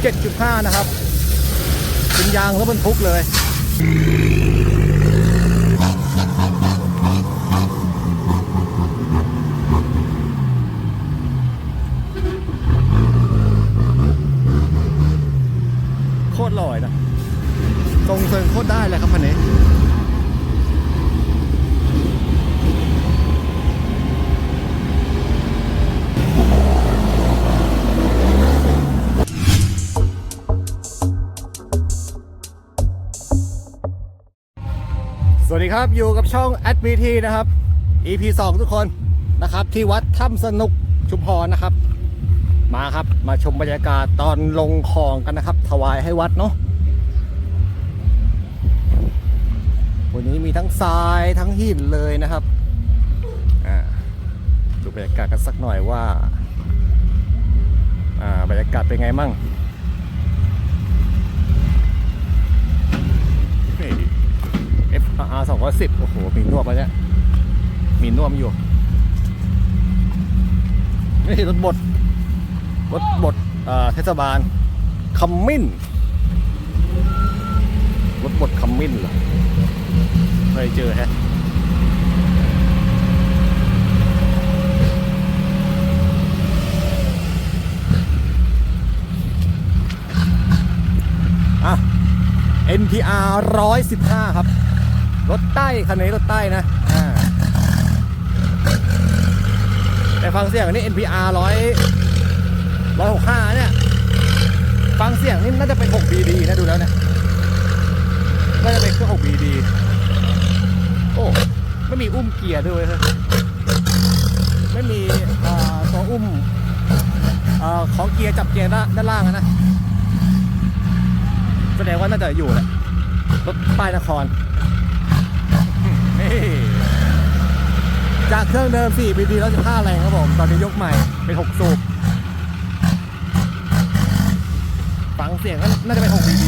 7.5 นะครับ เป็นยางรถบรรทุกเลย โคตรลอยนะ ตรงเซิงโคตรได้เลยครับคันนี้ สวัสดีครับอยู่กับช่อง a d b t นะครับ EP 2 ทุกคนนะครับ ที่วัดถ้ำสนุกชุมพรนะครับ มาครับมาชมบรรยากาศตอนลงคลองกันนะครับ ถวายให้วัดเนาะวันนี้มีทั้งทรายทั้งหินเลยนะครับอ่าดูบรรยากาศกันสักหน่อยว่าอ่าบรรยากาศเป็นไงมั่งนี่ FR 210โอ้โห มีนวมแล้วเนี่ยมีนวมอยู่นี่รถบดรถบดเทศบาลคัมมินรถบดคัมมินเหรอเคยเจอแฮะอะ NPR 115 ครับ รถใต้คันนี้รถใต้นะอ่าแต่ฟังเสียงอันนี้ NPR 100 165เนี่ยฟังเสียงนี่น่าจะเป็น 6BD นะดูแล้วเนี่ยน่าจะเป็นเครื่อง 6BD โอ้ไม่มีอุ้มเกียร์ด้วยเฮ้ยไม่มีอ่อตัวอุ้มอ่อของเกียร์จับเกียร์ด้านล่างนะแสดงว่าน่าจะอยู่แหละรถป้ายนคร จากเครื่องเดิม 4 BD แล้ว15แรงครับผม ตอนนี้ยกใหม่เป็น 6 สูบ ฟังเสียงก็น่าจะเป็น 6 BD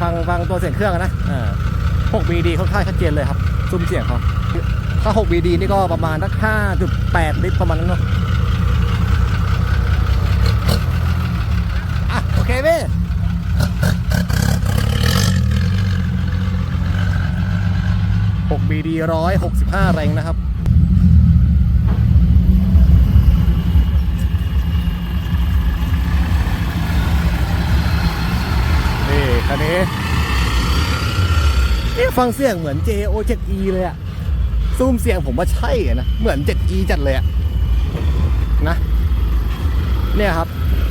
ฟังฟังตัวเสียงเครื่องอะนะอ่า6 BD ค่อนข้างชัดเจนเลยครับ ซุ้มเสียงเขาถ้า 6 BD นี่ก็ประมาณสัก5.8 ลิตรประมาณนั้นเนาะ โอเคพี่ หกบีดีร้อยหกสิบห้าแรงนะครับนี่คันนี้เอ๊ะฟังเสียงเหมือน JO 7E เลยอะซูมเสียงผมว่าใช่อะนะ เหมือน 7E จัดเลยอะนะ เนี่ยครับ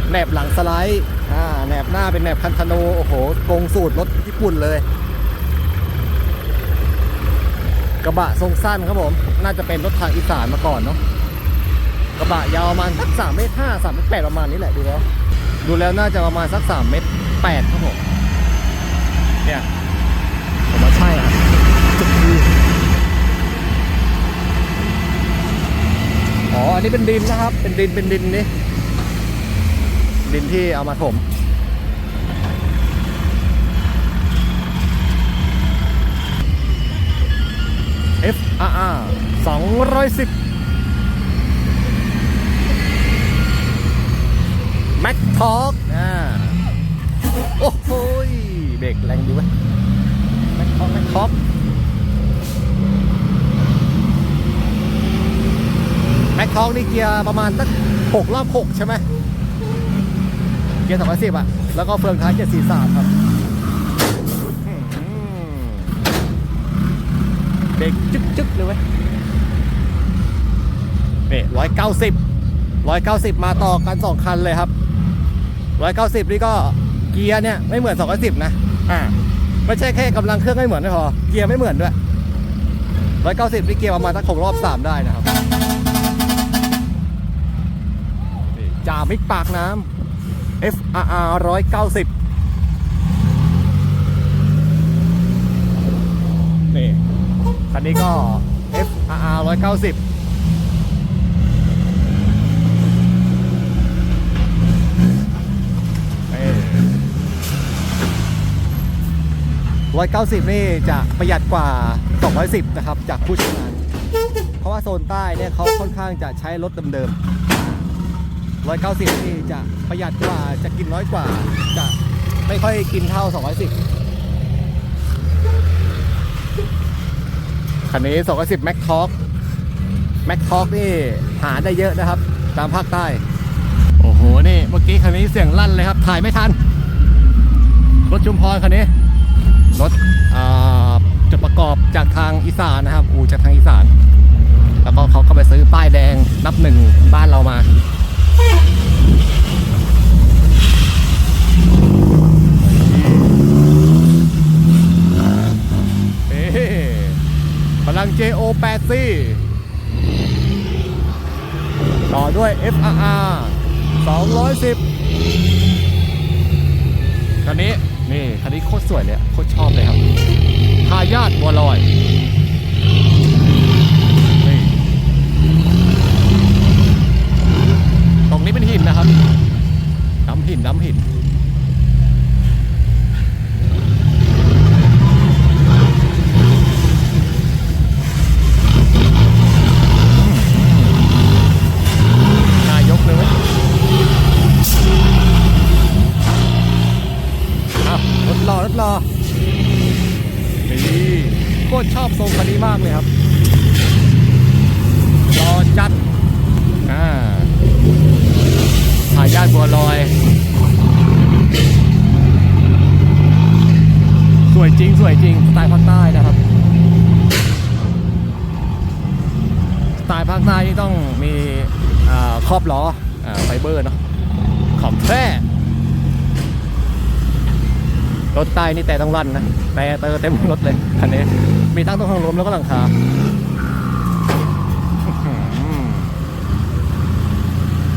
แหนบหลังสไลด์อ่าแหนบหน้าเป็นแหนบคันธโนโอ้โหกงสูตรรถญี่ปุ่นเลย กระบะทรงสั้นครับผม น่าจะเป็นรถทางอีสานมาก่อนเนาะกระบะยาวประมาณสักสามเมตรห้าสามเมตรแปดประมาณนี้แหละดูแล้ว ดูแล้วน่าจะประมาณสักสามเมตรแปดครับผมเนี่ยผมว่าใช่ครับจุดดีอ๋ออันนี้เป็นดินนะครับ เป็นดินเป็นดินนี่ดินที่เอามาถม FRR 210 Mac Talk อ่าโอ้โหเบรกแรงดีเว้ย Mac Talk Mac Talk แม็กทองนี่เกียร์ประมาณสักหกรอบหกใช่ไหมเกียร์สองร้อยสิบอะแล้วก็เฟืองท้ายเจ็ดสี่สามครับอืม เบรกจึ๊กจึ๊กเลยเว้ยนี่ร้อยเก้าสิบร้อยเก้าสิบมาต่อกันสองคันเลยครับร้อยเก้าสิบนี่ก็เกียร์เนี่ยไม่เหมือนสองร้อยสิบนะ อ่า ไม่ใช่แค่กำลังเครื่องไม่เหมือนไม่พอ เกียร์ไม่เหมือนด้วยร้อยเก้าสิบนี่เกียร์ประมาณสักหกรอบสามได้นะครับนี่จ่ามิกปากน้ำ FRR 190 นี่ คันนี้ก็ FRR 190 190นี่จะประหยัดกว่า 210 นะครับ จากผู้ใช้งาน เพราะว่าโซนใต้เนี่ยเขาค่อนข้างจะใช้รถเดิมๆ190นี่จะประหยัดกว่าจะกินน้อยกว่า จะไม่ค่อยกินเท่า 210 คันนี้210 Mac Talk Mac Talk นี่หาได้เยอะนะครับ ตามภาคใต้ โอ้โห นี่เมื่อกี้คันนี้เสียงลั่นเลยครับ ถ่ายไม่ทัน รถชุมพรคันนี้ รถจุดประกอบจากทางอีสานนะครับ อูจากทางอีสาน แล้วก็เขาก็ไปซื้อป้ายแดงนับหนึ่งบ้านเรามา เอ๊ะพลัง 8C ต่อด้วย FRR 210คันนี้ นี่คันนี้โคตรสวยเลยโคตรชอบเลยครับทายาทบัวลอยนี่ตรงนี้เป็นหินนะครับดำหินดำหิน ล้ออ่าไฟเบอร์เนาะของแท้รถใต้นี่แต่ต้องลั่นนะแต่เตอร์เต็มรถเลยคันนี้มีทั้งตัวข้างลมแล้วก็หลังคา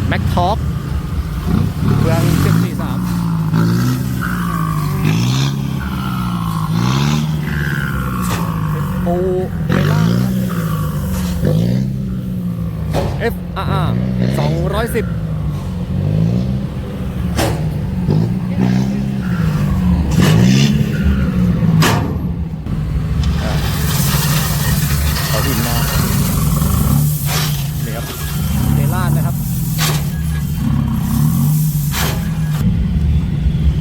แม็กท็อปเครื่อง743ปูเมล่าครับ F R R 210อ่าเอาหินมานี่ครับเทล่านะครับ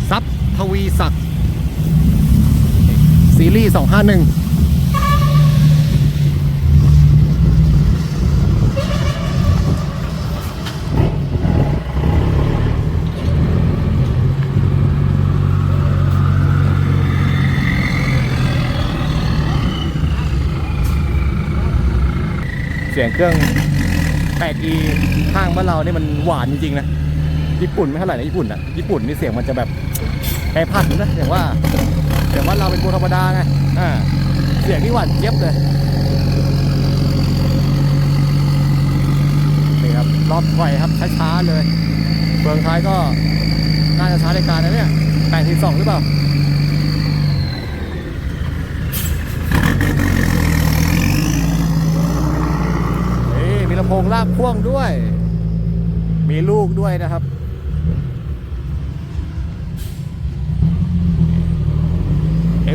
ซับทวีศักดิ์ซีรีส์251 สียงเครื่อง 8e ข้างบ้านเรานี่มันหวานจริงๆนะ ญี่ปุ่นไม่เท่าไหร่นะญี่ปุ่นอะ ญี่ปุ่นนี่เสียงมันจะแบบแปรพันนะอย่างว่า แต่ว่าเราเป็นคนธรรมดาไง อ่า เสียงนี่หวานเจี๊ยบเลยนี่ครับรอบไฟครับช้าๆเลยเบืองท้ายก็น่าจะช้าในการนะเนี่ย82หรือเปล่า นี่มีลำ โพงลากพ่วงด้วย มีลูกด้วยนะครับ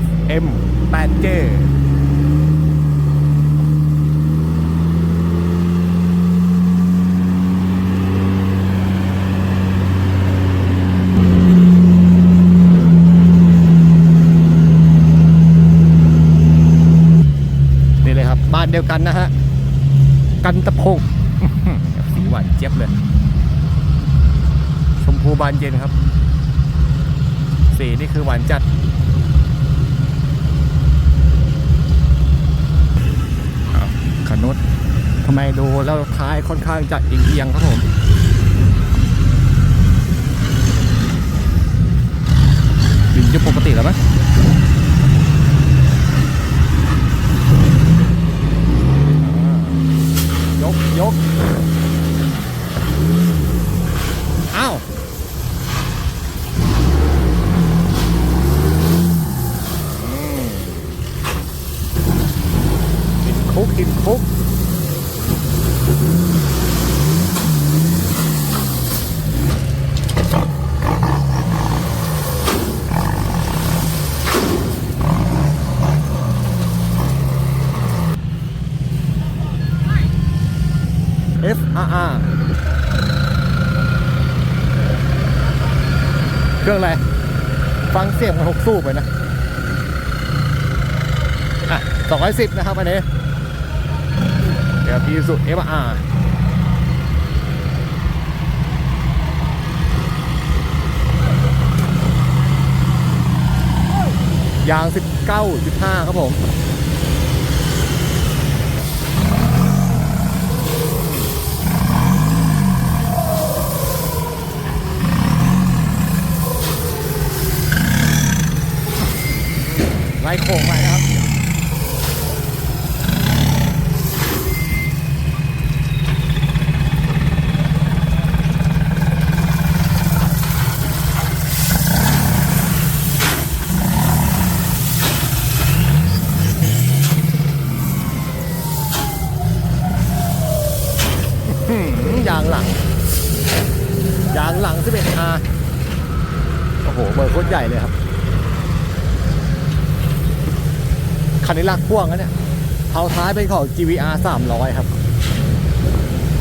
FM 8J นี่เลยครับบ้านเดียวกันนะฮะ กันตะพงสีหวานเจี๊ยบเลย ชมพูบานเย็นครับ สีนี่คือหวานจัดอ้าวขนุดทำไมดูแล้วท้ายค่อนข้างจะเอียงครับผมดินจะปกติแล้วไหม ยกยกอ้าวอืมติดคุกติดคุก เครื่องอะไร ฟังเสียงมันหกสูบไปนะอะ210นะครับอันนี้เดี๋ยวพีสุดเอฟอาร์ยาง 19.5 ครับผม โค้งไปนะครับ อื้อหือยางหลัง ยางหลัง 11R โอ้โห เบอร์โคตรใหญ่เลยครับ คันนี้ลากพ่วงนะเนี่ยเท้าท้ายเป็นของ GVR 300 ครับ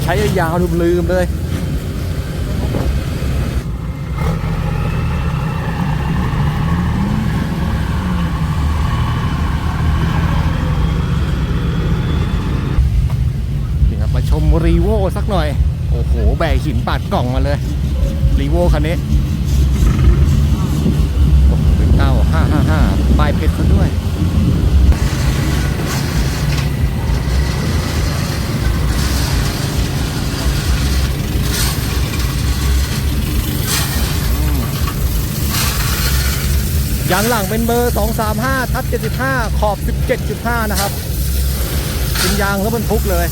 ใช้ยาวลืมๆเลยนี่ครับมาชมรีโวสักหน่อย โอ้โห แบกหินปาดกล่องมาเลยรีโวคันนี้โอ้โหเป็นเก้าห้าห้าห้าปลายเพชรซะด้วย ยางหลังเป็นเบอร์ 235 ทับ 75 ขอบ 17.5 นะครับเป็นยางแล้วบรรทุกเลย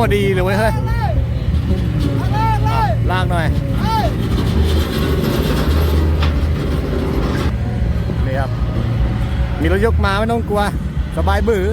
พดพอดีเลยเว้ยเฮ้ยหักเลยหักเลยเลยลากหน่อยเฮ้ยนี่ครับ มีรถยกมาไม่ต้องกลัว สบายบือ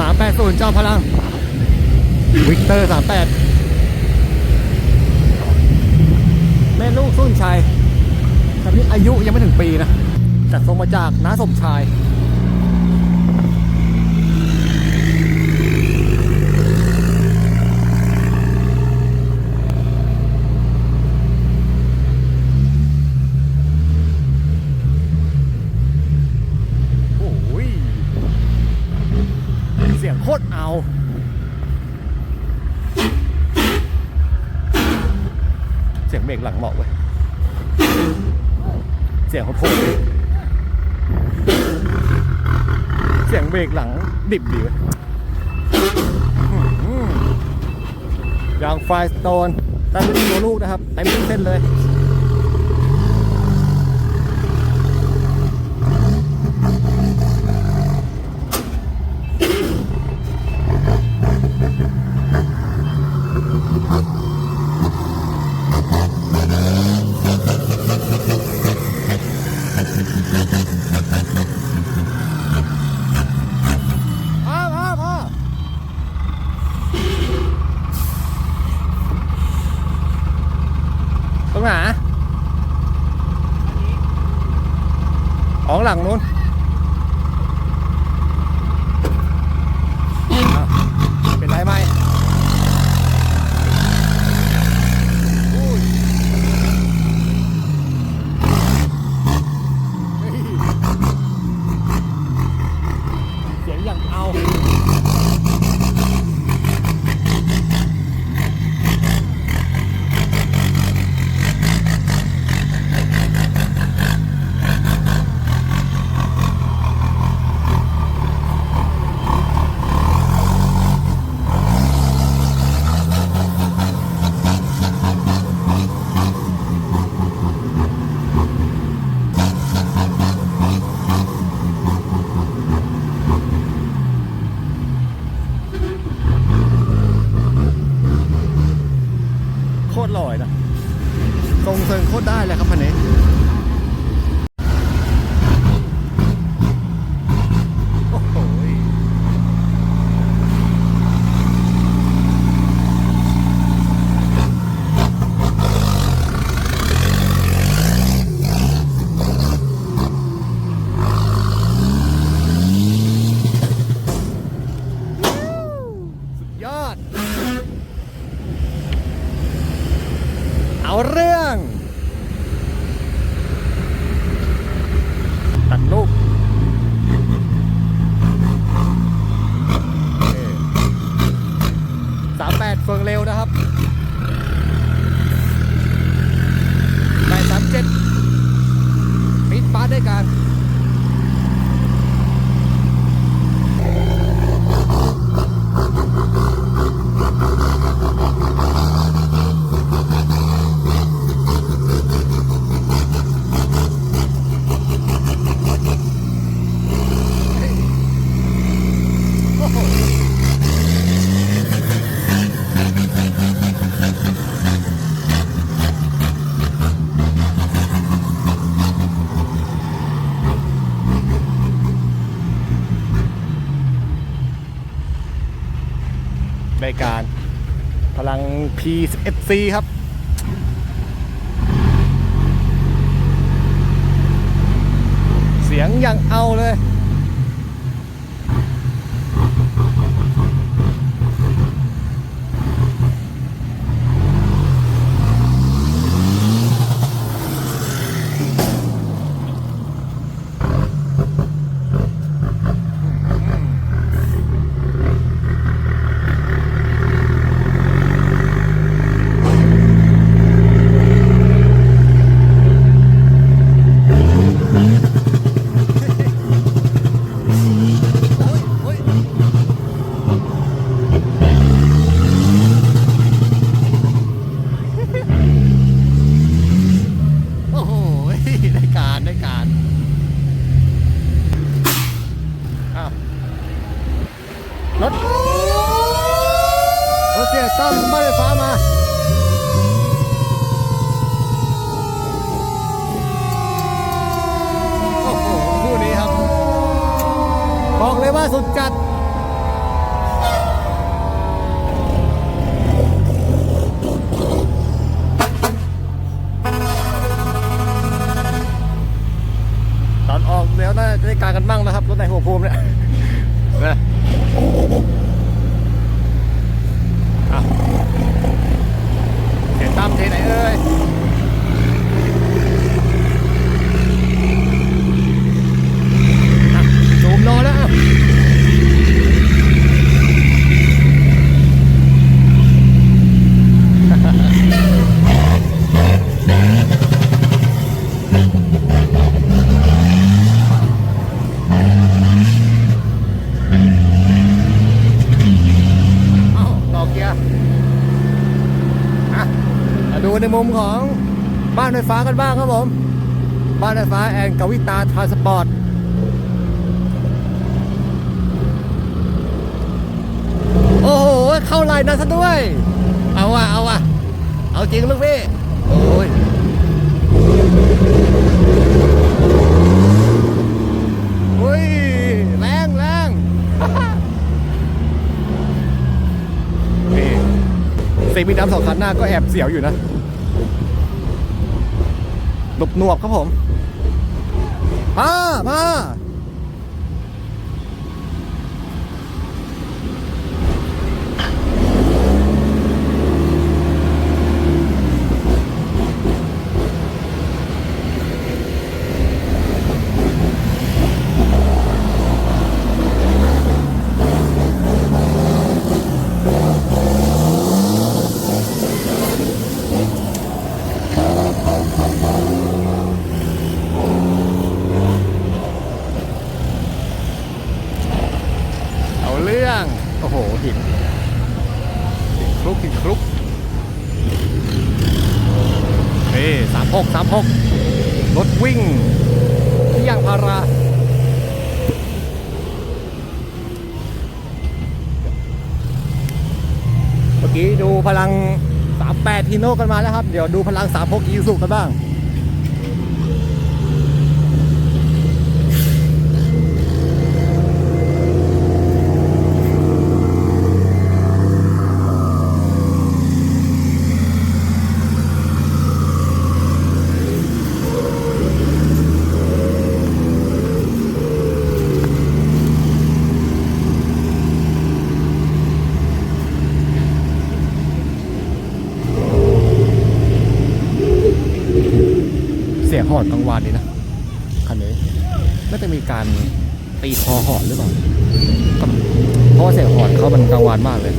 สามแปดโซนเจ้าพลัง วิกเตอร์สามแปดแม่ลูกสุนชัยแต่นี่อายุยังไม่ถึงปีนะแต่ทรงมาจากน้าสมชาย โอ้ย เสียงโคตรเอา เสียงเบรกหลังเหมาะเว้ย เสียงเขาโผล่ เสียงเบรกหลังดิบดียางไฟสโตนแต่เป็นตัวลูกนะครับเต็มเส้นเลย รงไหน อ๋อห aurrean! P11C ครับเสียงอย่างเอาเลย เลยว่าสุดจัดตอนออกแล้วน่าจะได้การกันบ้างนะครับรถในหัวภูมิเนี่ยนะเอาเสียงตั้มเทไหนเอ้ย อะซูมรอแล้วอะเอ้าต่อเกียร์อะ ในมุมของบ้านไฟฟ้ากันบ้างครับผม บ้านไฟฟ้าแอนกวิตาทราสปอร์ตโอ้โห เข้าลายนั้นซะด้วย เอาว่ะเอาว่ะเอาจริงลูกพี่ โอ้ยอุ้ยแรงแรงนี่สีมีดำสองคันหน้าก็แอบเสียวอยู่นะ หลบหนวบครับผมมามาเอา 636 รถวิ่งที่ยางพาราเมื่อกี้ดูพลัง 38ทีโน่กันมาแล้วครับ เดี๋ยวดูพลัง 36อีซูกันบ้างียงหอนกลางวันนี่นะคันนี้น่าจะมีการตีคอหอนหรือเปล่าเพราะว่าเสียงหอนเขามันกลางวันมากเลย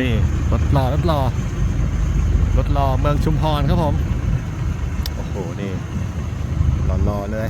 นี่รถรอรถรอรถรอเมืองชุมพรครับผม รอเลย